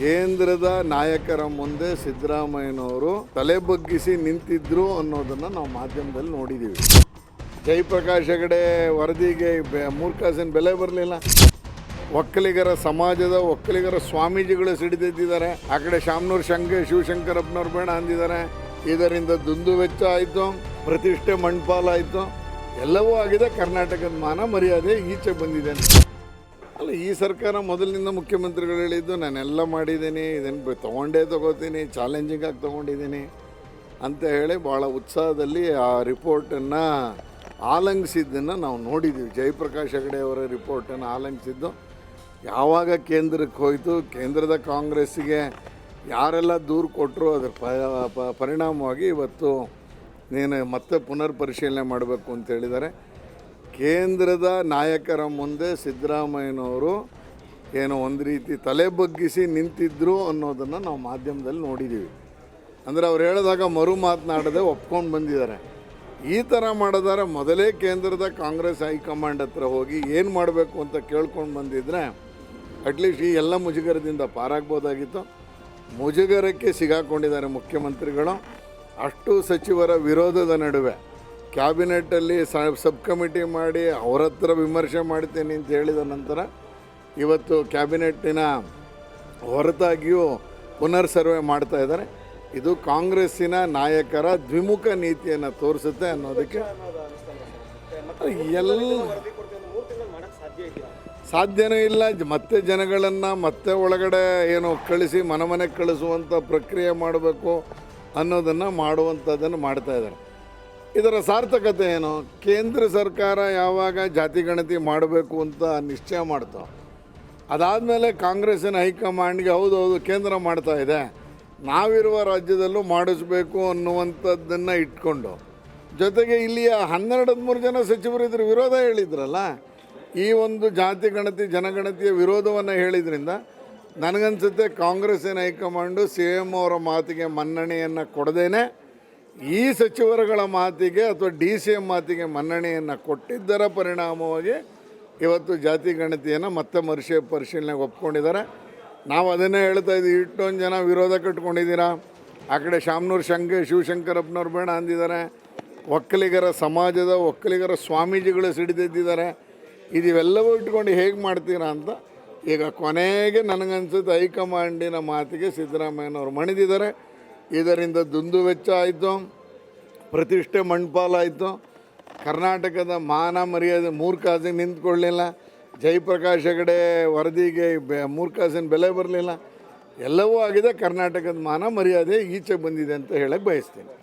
ಕೇಂದ್ರದ ನಾಯಕರ ಮುಂದೆ ಸಿದ್ದರಾಮಯ್ಯನವರು ತಲೆ ಬಗ್ಗಿಸಿ ನಿಂತಿದ್ರು ಅನ್ನೋದನ್ನು ನಾವು ಮಾಧ್ಯಮದಲ್ಲಿ ನೋಡಿದ್ದೀವಿ ಜಯಪ್ರಕಾಶ್ ಹೆಗಡೆ ವರದಿಗೆ ಬೆ- ಮೂರು ಬೆಲೆ ಬರಲಿಲ್ಲ. ಒಕ್ಕಲಿಗರ ಸಮಾಜದ ಒಕ್ಕಲಿಗರ ಸ್ವಾಮೀಜಿಗಳು ಸಿಡಿದೆದ್ದಿದ್ದಾರೆ. ಆ ಕಡೆ ಶಾಮನೂರು ಶಂಕ ಶಿವಶಂಕರಪ್ಪನವ್ರು ಬೇಡ ಅಂದಿದ್ದಾರೆ. ಇದರಿಂದ ದುಂದು ವೆಚ್ಚ ಆಯಿತು, ಪ್ರತಿಷ್ಠೆ ಮಣ್ಪಾಲಾಯಿತು. ಎಲ್ಲವೂ ಆಗಿದೆ. ಕರ್ನಾಟಕದ ಮಾನ ಮರ್ಯಾದೆ ಈಚೆ ಬಂದಿದೆ ಅಲ್ಲ, ಈ ಸರ್ಕಾರ ಮೊದಲಿನಿಂದ ಮುಖ್ಯಮಂತ್ರಿಗಳು ಹೇಳಿದ್ದು, ನಾನೆಲ್ಲ ಮಾಡಿದ್ದೀನಿ ಇದನ್ನು ತೊಗೊಂಡೇ ತೊಗೋತೀನಿ ಚಾಲೆಂಜಿಂಗ್ ಆಗಿ ತೊಗೊಂಡಿದ್ದೀನಿ ಅಂತ ಹೇಳಿ ಭಾಳ ಉತ್ಸಾಹದಲ್ಲಿ ಆ ರಿಪೋರ್ಟನ್ನು ಆಲಂಗಿಸಿದ್ದನ್ನು ನಾವು ನೋಡಿದ್ದೀವಿ ಜಯಪ್ರಕಾಶ್ ಹೆಗಡೆ ಅವರ ರಿಪೋರ್ಟನ್ನು ಆಲಂಗಿಸಿದ್ದು. ಯಾವಾಗ ಕೇಂದ್ರಕ್ಕೆ ಹೋಯಿತು, ಕೇಂದ್ರದ ಕಾಂಗ್ರೆಸ್ಸಿಗೆ ಯಾರೆಲ್ಲ ದೂರು ಕೊಟ್ಟರು ಅದರ ಪರಿಣಾಮವಾಗಿ ಇವತ್ತು ನೀನು ಮತ್ತೆ ಪುನರ್ ಪರಿಶೀಲನೆ ಮಾಡಬೇಕು ಅಂತ ಹೇಳಿದ್ದಾರೆ. ಕೇಂದ್ರದ ನಾಯಕರ ಮುಂದೆ ಸಿದ್ದರಾಮಯ್ಯನವರು ಏನೋ ಒಂದು ರೀತಿ ತಲೆ ಬಗ್ಗಿಸಿ ನಿಂತಿದ್ರು ಅನ್ನೋದನ್ನು ನಾವು ಮಾಧ್ಯಮದಲ್ಲಿ ನೋಡಿದ್ದೀವಿ ಅಂದರೆ ಅವ್ರು ಹೇಳಿದಾಗ ಮರು ಮಾತನಾಡದೆ ಒಪ್ಕೊಂಡು ಬಂದಿದ್ದಾರೆ. ಈ ಥರ ಮಾಡಿದಾರೆ ಮೊದಲೇ ಕೇಂದ್ರದ ಕಾಂಗ್ರೆಸ್ ಹೈಕಮಾಂಡ್ ಹತ್ರ ಹೋಗಿ ಏನು ಮಾಡಬೇಕು ಅಂತ ಕೇಳ್ಕೊಂಡು ಬಂದಿದ್ರೆ ಅಟ್ಲೀಸ್ಟ್ ಈ ಎಲ್ಲ ಮುಜುಗರದಿಂದ ಪಾರಾಗ್ಬೋದಾಗಿತ್ತು. ಮುಜುಗರಕ್ಕೆ ಸಿಗಾಕೊಂಡಿದ್ದಾರೆ ಮುಖ್ಯಮಂತ್ರಿಗಳು. ಅಷ್ಟು ಸಚಿವರ ವಿರೋಧದ ನಡುವೆ ಕ್ಯಾಬಿನೆಟ್ಟಲ್ಲಿ ಸಬ್ ಕಮಿಟಿ ಮಾಡಿ ಅವ್ರ ಹತ್ರ ವಿಮರ್ಶೆ ಮಾಡ್ತೀನಿ ಅಂತ ಹೇಳಿದ ನಂತರ ಇವತ್ತು ಕ್ಯಾಬಿನೆಟ್ಟಿನ ಹೊರತಾಗಿಯೂ ಪುನರ್ ಸರ್ವೆ ಮಾಡ್ತಾ ಇದ್ದಾರೆ. ಇದು ಕಾಂಗ್ರೆಸ್ಸಿನ ನಾಯಕರ ದ್ವಿಮುಖ ನೀತಿಯನ್ನು ತೋರಿಸುತ್ತೆ ಅನ್ನೋದಕ್ಕೆ ಎಲ್ಲ ಸಾಧ್ಯನೂ ಇಲ್ಲ. ಮತ್ತೆ ಜನಗಳನ್ನು ಮತ್ತೆ ಒಳಗಡೆ ಏನು ಕಳಿಸಿ ಮನೆ ಮನೆಗೆ ಕಳಿಸುವಂಥ ಪ್ರಕ್ರಿಯೆ ಮಾಡಬೇಕು ಅನ್ನೋದನ್ನು ಮಾಡುವಂಥದ್ದನ್ನು ಮಾಡ್ತಾ ಇದ್ದಾರೆ. ಇದರ ಸಾರ್ಥಕತೆ ಏನು? ಕೇಂದ್ರ ಸರ್ಕಾರ ಯಾವಾಗ ಜಾತಿ ಗಣತಿ ಮಾಡಬೇಕು ಅಂತ ನಿಶ್ಚಯ ಮಾಡ್ತೋ ಅದಾದಮೇಲೆ ಕಾಂಗ್ರೆಸ್ಸಿನ ಹೈಕಮಾಂಡ್ಗೆ ಹೌದು ಹೌದು ಕೇಂದ್ರ ಮಾಡ್ತಾ ಇದೆ. ನಾವಿರುವ ರಾಜ್ಯದಲ್ಲೂ ಮಾಡಿಸ್ಬೇಕು ಅನ್ನುವಂಥದ್ದನ್ನು ಇಟ್ಕೊಂಡು. ಜೊತೆಗೆ ಇಲ್ಲಿಯ ಹನ್ನೆರಡು ಹದಿಮೂರು ಜನ ಸಚಿವರು ಇದ್ರ ವಿರೋಧ ಹೇಳಿದ್ರಲ್ಲ? ಈ ಒಂದು ಜಾತಿ ಗಣತಿ, ಜನಗಣತಿಯ ವಿರೋಧವನ್ನು ಹೇಳಿದ್ರಿಂದ ನನಗನ್ಸುತ್ತೆ ಕಾಂಗ್ರೆಸ್ಸಿನ ಹೈಕಮಾಂಡು ಸಿ ಎಂ ಅವರ ಮಾತಿಗೆ ಮನ್ನಣೆಯನ್ನು ಕೊಡದೇನೆ. ಈ ಸಚಿವರುಗಳ ಮಾತಿಗೆ ಅಥವಾ ಡಿ ಸಿ ಎಂ ಮಾತಿಗೆ ಮನ್ನಣೆಯನ್ನು ಕೊಟ್ಟಿದ್ದರ ಪರಿಣಾಮವಾಗಿ ಇವತ್ತು ಜಾತಿ ಗಣತಿಯನ್ನು ಮತ್ತೆ ಮರುಷ ಪರಿಶೀಲನೆಗೆ ಒಪ್ಕೊಂಡಿದ್ದಾರೆ. ನಾವು ಅದನ್ನೇ ಹೇಳ್ತಾ ಇದ್ದೀವಿ, ಇಷ್ಟೊಂದು ಜನ ವಿರೋಧ ಕಟ್ಕೊಂಡಿದ್ದೀರಾ? ಆ ಕಡೆ ಶಾಮನೂರು ಶಂಕ ಶಿವಶಂಕರಪ್ಪನವ್ರು ಬೇಡ ಅಂದಿದ್ದಾರೆ. ಒಕ್ಕಲಿಗರ ಸಮಾಜದ ಒಕ್ಕಲಿಗರ ಸ್ವಾಮೀಜಿಗಳು ಸಿಡಿದೆದ್ದಿದ್ದಾರೆ. ಇದಿವೆಲ್ಲವೂ ಇಟ್ಕೊಂಡು ಹೇಗೆ ಮಾಡ್ತೀರಾ ಅಂತ ಈಗ ಕೊನೆಗೆ ನನಗನ್ಸುತ್ತೆ ಹೈಕಮಾಂಡಿನ ಮಾತಿಗೆ ಸಿದ್ದರಾಮಯ್ಯನವರು ಮಣಿದಿದ್ದಾರೆ. ಇದರಿಂದ ದುಂದು ವೆಚ್ಚ ಆಯಿತು, ಪ್ರತಿಷ್ಠೆ ಮಣ್ಪಾಲಾಯಿತು. ಕರ್ನಾಟಕದ ಮಾನ ಮರ್ಯಾದೆ ಮೂರ್ಖಾಸಿನ ನಿಂತ್ಕೊಳ್ಳಲಿಲ್ಲ ನಿಂತ್ಕೊಳ್ಳಿಲ್ಲ. ಜಯಪ್ರಕಾಶ್ ಹೆಗಡೆ ವರದಿಗೆ ಬೆ ಮೂರು ಕಾಸಿನ ಬೆಲೆ ಬರಲಿಲ್ಲ. ಎಲ್ಲವೂ ಆಗಿದೆ. ಕರ್ನಾಟಕದ ಮಾನ ಮರ್ಯಾದೆ ಈಚೆ ಬಂದಿದೆ ಅಂತ ಹೇಳಕ್ಕೆ ಬಯಸ್ತೀನಿ.